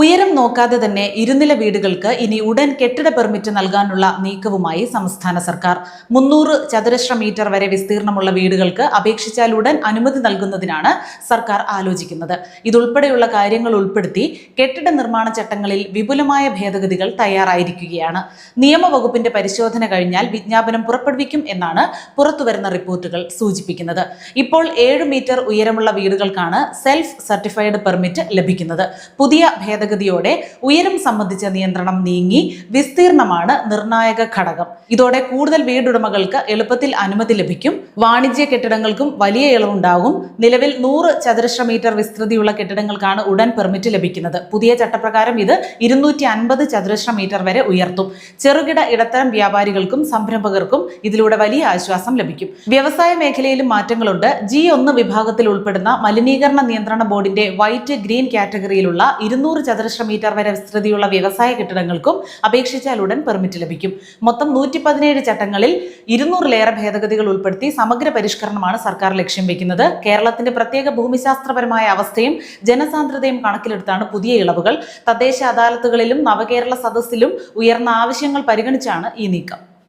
ഉയരം നോക്കാതെ തന്നെ ഇരുനില വീടുകൾക്ക് ഇനി ഉടൻ കെട്ടിട പെർമിറ്റ് നൽകാനുള്ള നീക്കവുമായി സംസ്ഥാന സർക്കാർ. മുന്നൂറ് ചതുരശ്ര മീറ്റർ വരെ വിസ്തീർണമുള്ള വീടുകൾക്ക് അപേക്ഷിച്ചാൽ ഉടൻ അനുമതി നൽകുന്നതിനാണ് സർക്കാർ ആലോചിക്കുന്നത്. ഇതുൾപ്പെടെയുള്ള കാര്യങ്ങൾ ഉൾപ്പെടുത്തി കെട്ടിട നിർമ്മാണ ചട്ടങ്ങളിൽ വിപുലമായ ഭേദഗതികൾ തയ്യാറായിരിക്കുകയാണ്. നിയമവകുപ്പിന്റെ പരിശോധന കഴിഞ്ഞാൽ വിജ്ഞാപനം പുറപ്പെടുവിക്കും എന്നാണ് പുറത്തുവരുന്ന റിപ്പോർട്ടുകൾ സൂചിപ്പിക്കുന്നത്. ഇപ്പോൾ ഏഴ് മീറ്റർ ഉയരമുള്ള വീടുകൾക്കാണ് സെൽഫ് സർട്ടിഫൈഡ് പെർമിറ്റ് ലഭിക്കുന്നത്. പുതിയ ഭേദഗതിയോടെ ഉയരം സംബന്ധിച്ച നിയന്ത്രണം നീങ്ങി വിസ്തീർണമാണ് നിർണായക ഘടകം. ഇതോടെ കൂടുതൽ വീടുടമകൾക്ക് എളുപ്പത്തിൽ അനുമതി ലഭിക്കും. വാണിജ്യ കെട്ടിടങ്ങൾക്കും വലിയ ഇളവുണ്ടാകും. നിലവിൽ നൂറ് ചതുരശ്ര മീറ്റർ വിസ്തൃതിയുള്ള കെട്ടിടങ്ങൾക്കാണ് ഉടൻ പെർമിറ്റ് ലഭിക്കുന്നത്. പുതിയ ചട്ടപ്രകാരം ഇത് ഇരുന്നൂറ്റി അൻപത് ചതുരശ്ര മീറ്റർ വരെ ഉയർത്തും. ചെറുകിട ഇടത്തരം വ്യാപാരികൾക്കും സംരംഭകർക്കും ഇതിലൂടെ വലിയ ആശ്വാസം ലഭിക്കും. വ്യവസായ മേഖലയിലും മാറ്റങ്ങളുണ്ട്. ജി ഒന്ന് വിഭാഗത്തിൽ ഉൾപ്പെടുന്ന മലിനീകരണ നിയന്ത്രണ ബോർഡിന്റെ വൈറ്റ് ഗ്രീൻ കാറ്റഗറിയിലുള്ള ഇരുന്നൂറ് ചതുരശ്ര മീറ്റർ വരെ വിസ്തൃതിയുള്ള വ്യവസായ കെട്ടിടങ്ങൾക്കും അപേക്ഷിച്ചാൽ ഉടൻ പെർമിറ്റ് ലഭിക്കും. മൊത്തം നൂറ്റി പതിനേഴ് ചട്ടങ്ങളിൽ ഇരുന്നൂറിലേറെ ഭേദഗതികൾ ഉൾപ്പെടുത്തി സമഗ്ര പരിഷ്കരണമാണ് സർക്കാർ ലക്ഷ്യം വെക്കുന്നത്. കേരളത്തിന്റെ പ്രത്യേക ഭൂമിശാസ്ത്രപരമായ അവസ്ഥയും ജനസാന്ദ്രതയും കണക്കിലെടുത്താണ് പുതിയ ഇളവുകൾ. തദ്ദേശ അദാലത്തുകളിലും നവകേരള സദസ്സിലും ഉയർന്ന ആവശ്യങ്ങൾ പരിഗണിച്ചാണ് ഈ നീക്കം.